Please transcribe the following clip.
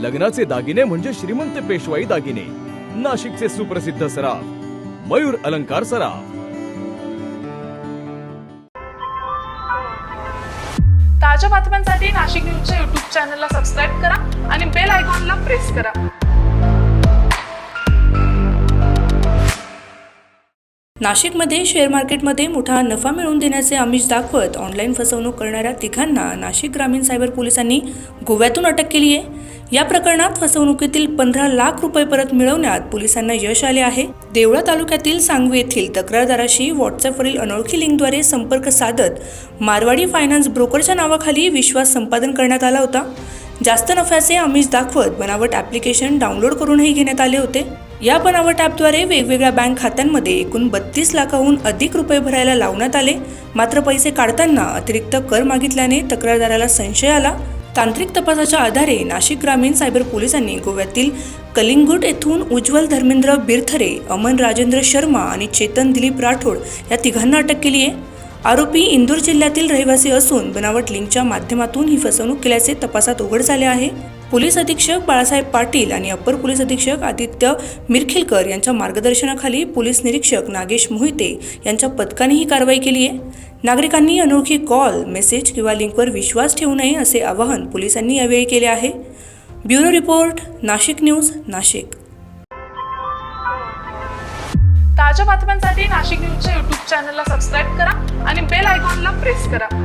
लग्नाचे दागिने म्हणजे श्रीमंत पेशवाई दागिने. नाशिकचे सुप्रसिद्ध सराफ मयूर अलंकार सराफ. ताज्या बातम्यांसाठी नाशिक न्यूजच्या युट्यूब चॅनलला सबस्क्राईब करा आणि बेल आयकॉनला प्रेस करा. नाशिकमध्ये शेअर मार्केटमध्ये मोठा नफा मिळवून देण्याचे आमिष दाखवत ऑनलाईन फसवणूक करणाऱ्या तिघांना नाशिक ग्रामीण सायबर पोलिसांनी गोव्यातून अटक केली आहे या प्रकरणात फसवणुकीतील पंधरा लाख रुपये परत मिळवण्यात पोलिसांना यश आले आहे. देवळा तालुक्यातील सांगवी येथील तक्रारदाराशी व्हॉट्सअपवरील अनोळखी लिंकद्वारे संपर्क साधत मारवाडी फायनान्स ब्रोकरच्या नावाखाली विश्वास संपादन करण्यात आला होता. जास्त नफ्याचे आमिष दाखवत बनावट ॲप्लिकेशन डाउनलोड करूनही घेण्यात आले होते. या बनावट ॲपद्वारे वेगवेगळ्या बँक खात्यांमध्ये एकूण बत्तीस लाखाहून अधिक रुपये भरायला लावण्यात आले. मात्र पैसे काढताना अतिरिक्त कर मागितल्याने तक्रारदाराला संशय आला. तांत्रिक तपासाच्या आधारे नाशिक ग्रामीण सायबर पोलिसांनी गोव्यातील कलिंगुट येथून उज्ज्वल धर्मेंद्र बिरथरे अमन राजेंद्र शर्मा आणि चेतन दिलीप राठोड या तिघांना अटक केली आहे. आरोपी इंदूर जिल्ह्यातील रहिवासी असून बनावट लिंकच्या माध्यमातून ही फसवणूक केल्याचे तपासात उघड झाले आहे. पोलीस अधीक्षक बाळासाहेब पाटील आणि अप्पर पोलीस अधीक्षक आदित्य मिरखिलकर यांच्या मार्गदर्शनाखाली पोलीस निरीक्षक नागेश मोहिते यांच्या पथकाने ही कारवाई केली आहे. नागरिकांनी अनोळखी कॉल मेसेज किंवा लिंकवर विश्वास ठेवू नये असे आवाहन पोलिसांनी यावेळी केले आहे. Bureau report Nashik news Nashik. ताज्या बातम्यांसाठी नाशिक न्यूजच्या युट्यूब चॅनलला सबस्क्राईब करा आणि बेल आयकॉनला प्रेस करा.